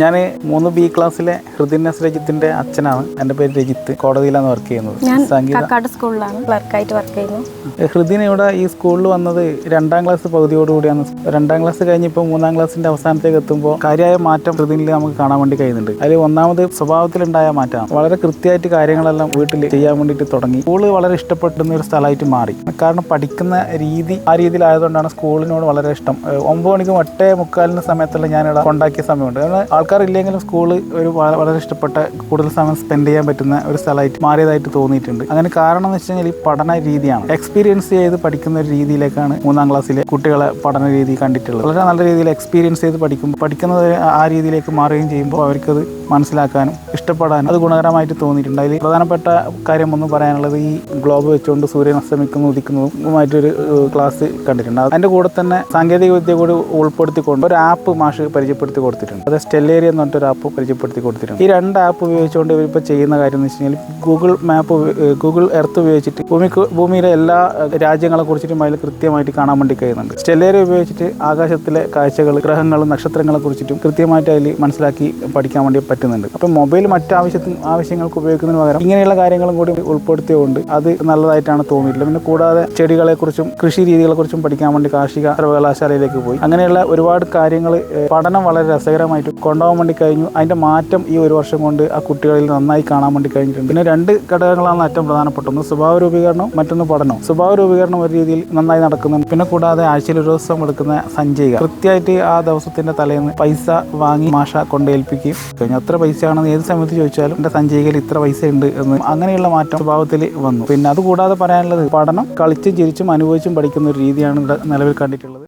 ഞാൻ മൂന്ന് ബി ക്ലാസ്സിലെ ഹൃദിനസ് രജിത്തിന്റെ അച്ഛനാണ്. എന്റെ പേര് രജിത്ത്. കോടതിയിലാണ് വർക്ക് ചെയ്യുന്നത്. സംഗീത സ്കൂളിലാണ് ക്ലർക്കായിട്ട് വർക്ക് ചെയ്യുന്നത്. ഹൃദിന ഇവിടെ ഈ സ്കൂളിൽ വന്നത് രണ്ടാം ക്ലാസ് പകുതിയോടുകൂടിയാണ് രണ്ടാം ക്ലാസ് കഴിഞ്ഞിപ്പോ മൂന്നാം ക്ലാസ്സിന്റെ അവസാനത്തേക്ക് എത്തുമ്പോൾ കാര്യമായ മാറ്റം ഹൃദിനിൽ നമുക്ക് കാണാൻ വേണ്ടി കഴിയുന്നുണ്ട്. അതിൽ ഒന്നാമത് സ്വഭാവത്തിലുണ്ടായ മാറ്റമാണ് വളരെ കൃത്യമായിട്ട് കാര്യങ്ങളെല്ലാം വീട്ടിൽ ചെയ്യാൻ വേണ്ടിയിട്ട് തുടങ്ങി. സ്കൂൾ വളരെ ഇഷ്ടപ്പെടുന്ന ഒരു സ്ഥലമായിട്ട് മാറി. കാരണം പഠിക്കുന്ന രീതി ആ രീതിയിലായതുകൊണ്ടാണ് സ്കൂളിനോട് വളരെ ഇഷ്ടം. ഒമ്പത് മണിക്കും എട്ടേ മുക്കാലിന് സമയത്തുള്ള ഞാനിവിടെ കൊണ്ടാക്കിയ സമയമുണ്ട്. ആൾക്കാരില്ലെങ്കിലും സ്കൂൾ ഒരു വളരെ ഇഷ്ടപ്പെട്ട കൂടുതൽ സമയം സ്പെൻഡ് ചെയ്യാൻ പറ്റുന്ന ഒരു സ്ഥലമായിട്ട് മാറിയതായിട്ട് തോന്നിയിട്ടുണ്ട്. അങ്ങനെ കാരണം എന്ന് വെച്ച് കഴിഞ്ഞാൽ ഈ പഠന രീതിയാണ്. എക്സ്പീരിയൻസ് ചെയ്ത് പഠിക്കുന്ന ഒരു രീതിയിലേക്കാണ് മൂന്നാം ക്ലാസ്സിലെ കുട്ടികളെ പഠന രീതി കണ്ടിട്ടുള്ളത്. വളരെ നല്ല രീതിയിൽ എക്സ്പീരിയൻസ് ചെയ്ത് പഠിക്കും പഠിക്കുന്നത് ആ രീതിയിലേക്ക് മാറുകയും ചെയ്യുമ്പോൾ അവർക്കത് മനസ്സിലാക്കാനും ഇഷ്ടപ്പെടാനും അത് ഗുണകരമായിട്ട് തോന്നിയിട്ടുണ്ട്. അതിൽ പ്രധാനപ്പെട്ട കാര്യം ഒന്ന് പറയാനുള്ളത് ഈ ഗ്ലോബ് വെച്ചുകൊണ്ട് സൂര്യൻ അസ്തമിക്കുന്നു ഉദിക്കുന്നതുമായിട്ടൊരു ക്ലാസ് കണ്ടിട്ടുണ്ട്. അതിന്റെ കൂടെ തന്നെ സാങ്കേതിക വിദ്യ കൂടി ഉൾപ്പെടുത്തിക്കൊണ്ട് ഒരു ആപ്പ് മാഷ് പരിചയപ്പെടുത്തി കൊടുത്തിട്ടുണ്ട്. അത് സ്റ്റെല്ലേരി എന്ന് പറഞ്ഞിട്ട് ഒരു ആപ്പ് പരിചയപ്പെടുത്തി കൊടുത്തിരുന്നു ഈ രണ്ട് ആപ്പ് ഉപയോഗിച്ചുകൊണ്ട് ഇവരിപ്പോൾ ചെയ്യുന്ന കാര്യം എന്ന് വെച്ച് കഴിഞ്ഞാൽ ഗൂഗിൾ മാപ്പ് ഗൂഗിൾ എർത്ത് ഉപയോഗിച്ചിട്ട് ഭൂമിക്ക് ഭൂമിയിലെ എല്ലാ രാജ്യങ്ങളെ കുറിച്ചിട്ടും അതിൽ കൃത്യമായിട്ട് കാണാൻ വേണ്ടി കഴിയുന്നുണ്ട്. സ്റ്റെല്ലേര ഉപയോഗിച്ചിട്ട് ആകാശത്തിലെ കാഴ്ചകൾ ഗ്രഹങ്ങളും നക്ഷത്രങ്ങളെ കുറിച്ചിട്ടും കൃത്യമായിട്ട് അതിൽ മനസ്സിലാക്കി പഠിക്കാൻ വേണ്ടി പറ്റുന്നുണ്ട്. അപ്പം മൊബൈൽ മറ്റാവശ്യത്തിന് ആവശ്യങ്ങൾക്ക് ഉപയോഗിക്കുന്നതിന് പകരം ഇങ്ങനെയുള്ള കാര്യങ്ങളും കൂടി ഉൾപ്പെടുത്തിയതുകൊണ്ട് അത് നല്ലതായിട്ടാണ് തോന്നിയിട്ടുള്ളത്. പിന്നെ കൂടാതെ ചെടികളെക്കുറിച്ചും കൃഷി രീതികളെക്കുറിച്ചും പഠിക്കാൻ വേണ്ടി കാർഷിക സർവകലാശാലയിലേക്ക് പോയി. അങ്ങനെയുള്ള ഒരുപാട് കാര്യങ്ങൾ പഠനം വളരെ രസകരമായിട്ട് കൊണ്ടുപോകാൻ വേണ്ടി കഴിഞ്ഞു. അതിന്റെ മാറ്റം ഈ ഒരു വർഷം കൊണ്ട് ആ കുട്ടികളിൽ നന്നായി കാണാൻ വേണ്ടി കഴിഞ്ഞിട്ടുണ്ട്. പിന്നെ രണ്ട് ഘടകങ്ങളാണ് ഏറ്റവും പ്രധാനപ്പെട്ട ഒന്ന് സ്വഭാവ രൂപീകരണം മറ്റൊന്ന് പഠനം. സ്വഭാവ രൂപീകരണം ഒരു രീതിയിൽ നന്നായി നടക്കുന്നുണ്ട്. പിന്നെ കൂടാതെ ആഴ്ചയിൽ ഒരു ദിവസം എടുക്കുന്ന സഞ്ചയിക. കൃത്യമായിട്ട് ആ ദിവസത്തിന്റെ തലേന്ന് പൈസ വാങ്ങി മാഷ കൊണ്ട് ഏൽപ്പിക്കുകയും കഴിഞ്ഞു. എത്ര പൈസയാണെന്ന് ഏത് സമയത്ത് ചോദിച്ചാലും എന്റെ സഞ്ചയികയിൽ ഇത്ര പൈസ ഉണ്ട് എന്ന് അങ്ങനെയുള്ള മാറ്റം സ്വഭാവത്തിൽ വന്നു. പിന്നെ അതുകൂടാതെ പറയാനുള്ളത് പഠനം കളിച്ചും ചിരിച്ചും അനുഭവിച്ചും പഠിക്കുന്ന ഒരു രീതിയാണ് നിലവിൽ കണ്ടിട്ടുള്ളത്.